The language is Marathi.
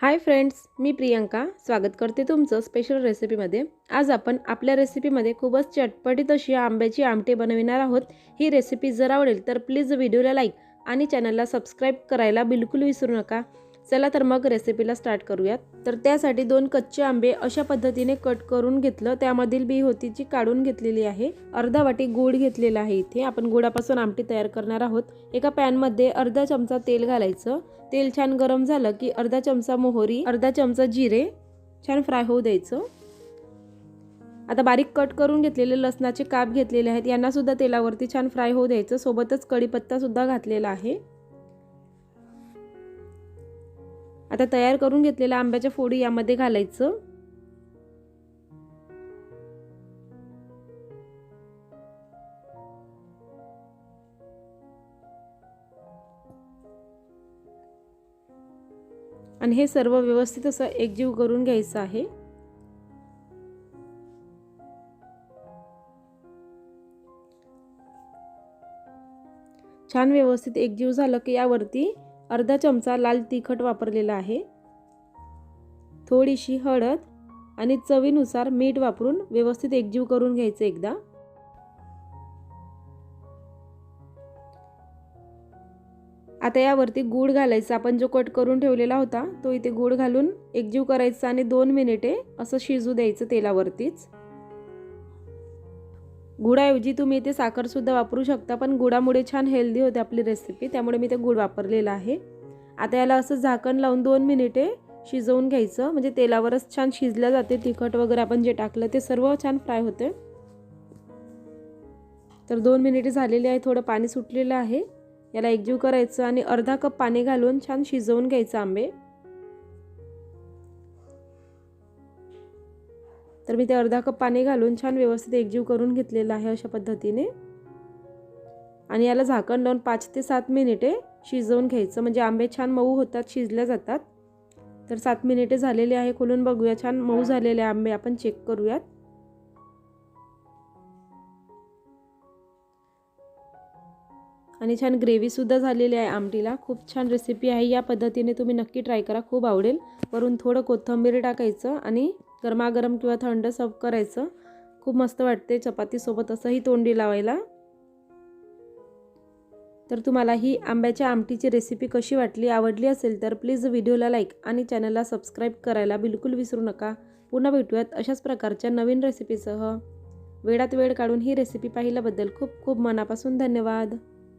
हाय फ्रेंड्स मी प्रियंका. स्वागत करते तुमचं स्पेशल रेसिपीमध्ये आज आपण आपल्या रेसिपीमध्ये खूपच चटपटीत अशी आंब्याची आमटी बनविणार आहोत. ही रेसिपी जर आवडेल तर प्लीज व्हिडिओला लाईक आणि चॅनलला सबस्क्राईब करायला बिलकुल विसरू नका. चला तर मग रेसिपीला स्टार्ट करूयात. तर त्यासाठी दोन कच्चे आंबे अशा पद्धतीने कट करून घेतलं. त्यामधील बी होती जी काढून घेतलेली आहे. अर्धा वाटी गूळ घेतलेला आहे इथे. आपण गुळापासून आमटी तयार करणार आहोत. एका पॅनमध्ये अर्धा चमचा तेल घालायचं. तेल छान गरम झालं की अर्धा चमचा मोहरी अर्धा चमचा जिरे छान फ्राय होऊ द्यायचं. आता बारीक कट करून घेतलेले लसणाचे काप घेतलेले आहेत. यांनासुद्धा तेलावरती छान फ्राय होऊ द्यायचं. सोबतच कढीपत्तासुद्धा घातलेला आहे. आता तयार करून घेतलेल्या आंब्याच्या फोडी यामध्ये घालायचं. आणि हे सर्व व्यवस्थित असं एकजीव करून घ्यायचं आहे. छान व्यवस्थित एकजीव झालं की यावरती अर्धा चमचा लाल तिखट वापरलेला आहे. थोडीशी हळद आणि चवीनुसार मीठ वापरून व्यवस्थित एकजीव करून घ्यायचं एकदा. आता यावरती गूळ घालायचा. आपण जो कट करून ठेवलेला होता तो इथे गूळ घालून एकजीव करायचा आणि दोन मिनिटे असं शिजू द्यायचं तेलावरतीच. गुळाऐवजी तुम्ही इथे साखरसुद्धा वापरू शकता पण गुळामुळे छान हेल्दी होते आपली रेसिपी त्यामुळे मी ते गुळ वापरलेलं आहे. आता याला असं झाकण लावून दोन मिनिटे शिजवून घ्यायचं म्हणजे तेलावरच छान शिजलं जाते तिखट वगैरे आपण जे टाकलं ते सर्व छान फ्राय होते. तर दोन मिनिटे झालेली आहे थोडं पाणी सुटलेलं आहे. याला एकजीव करायचं आणि अर्धा कप पाणी घालून छान शिजवून घ्यायचं आंबे. तर मी ते अर्धा कप पाणी घालून छान व्यवस्थित एकजीव करून घेतलेलं आहे अशा पद्धतीने. आणि याला झाकण लावून पाच ते सात मिनिटे शिजवून घ्यायचं. म्हणजे आंबे छान मऊ होतात शिजल्या जातात. तर सात मिनिटे झालेले आहे खोलून बघूया. छान मऊ झालेले आंबे आपण चेक करूयात. आणि छान ग्रेव्हीसुद्धा झालेली आहे आमटीला. खूप छान रेसिपी आहे. या पद्धतीने तुम्ही नक्की ट्राय करा. खूप आवडेल. वरून थोडं कोथिंबीर टाकायचं आणि गरमागरम किंवा थंड सर्व करायचं. खूप मस्त वाटते चपातीसोबत असंही तोंडी लावायला. तर तुम्हाला ही आंब्याच्या आमटीची रेसिपी कशी वाटली आवडली असेल तर प्लीज व्हिडिओला लाईक आणि चॅनलला सबस्क्राईब करायला बिलकुल विसरू नका. पुन्हा भेटूयात अशाच प्रकारच्या नवीन रेसिपीसह वेळात वेळ काढून ही रेसिपी पाहिल्याबद्दल खूप खूप मनापासून धन्यवाद.